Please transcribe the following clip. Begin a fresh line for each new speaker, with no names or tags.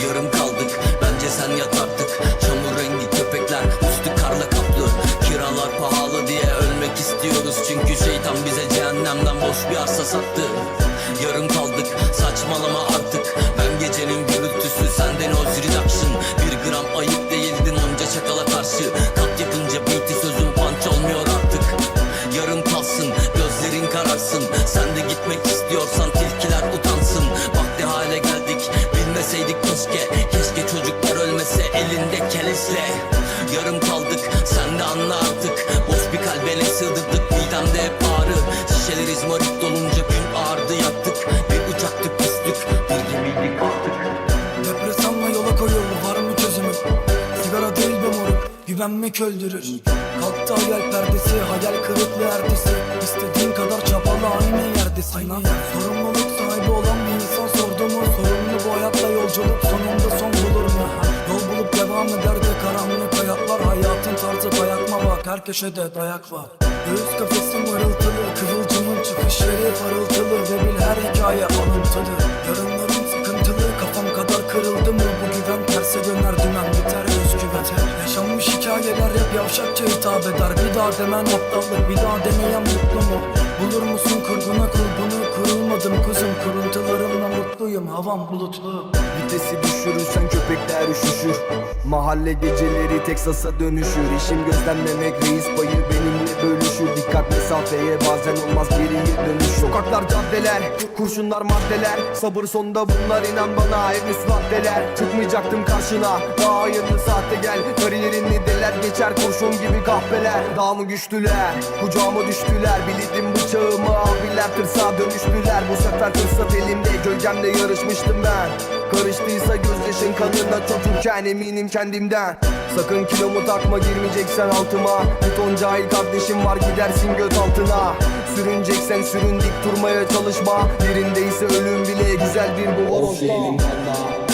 Yarım kaldık bence sen yat artık Çamur rengi köpekler üstü karla kaplı. Kiralar pahalı diye ölmek istiyoruz. Çünkü şeytan bize cehennemden boş bir arsa sattı. Yarım kaldık saçmalama artık. Ben gecenin gürültüsü senden o reduction Bir gram ayıp değildin onca şakala karşı. Kat yapınca beat'i sözün punch olmuyor artık. Yarım kalsın gözlerin kararsın. Sen de gitmek istiyorsan tilkiler utansın. Vakti hale geldik bilmeseydik keşke Keşke çocuklar ölmese elinde kelesle Yarım kaldık sen de anla artık. Boş bir kalbe ne sığdırdık midemde hep ağrı. Şişeler izmarit dolunca gün ağrıdı yattık Bir uçaktık küstük bir gemiydik artık.
Depresanla yola koyuldu var mı çözümü? Sigara değil be moruk güvenmek öldürür. Kalktı hayal perdesi hayal kırıklığı ertesi. İstediğin kadar çabalı aynı yerdesin Sorumluluk sahibi olan yolculuk sonunda son bulur mu Yol bulup devam eder de karanlık hayatlar. Hayatın tarzı dayakma bak her köşede dayak var. Göğüs kafesim mırıltılı Kıvılcımın çıkış yeri parıltılı Ve bil her hikaye alıntılı. Yarınlarım sıkıntılı Kafam kadar kırıldı mı? Bu güven terse döner dümen biter özgüven Yaşanmış hikayeler hep yavşakça hitap eder. Bir daha demen aptallık bir daha deneyen mutlu mu? Bulur musun kurguna kurgunu? Kurulmadım kuzum kuruntularımla mutluyum Havam bulutlu.
Vitesi düşürürsen köpekler üşüşür. Mahalle geceleri Teksas'a dönüşür. İşim gözlemlemek reis payı benimle bölüşür. Dikkat mesafeye bazen olmaz geriye dönüş Sokaklar caddeler kurşunlar maddeler. Sabır sonda bunlar inan bana evlis maddeler. Çıkmayacaktım karşına daha hayırlı saatte gel. Kariyerini deler geçer kurşun gibi kahpeler. Daha mı güçlüler? Kucağıma düştüler Bildim bıçağımı abiler. Tırsağa dönüştüler Bu sefer fırsat elimde gölgemle yarışmıştım ben. Karıştıysa gözyaşın kanına çocukken eminim kendimden. Sakın kilomu takma girmeyeceksen altıma. Bir ton cahil kardeşim var gidersin göt altına. Sürüneceksen sürün dik durmaya çalışma. Yerindeyse ölüm bile güzel bir bu varoşta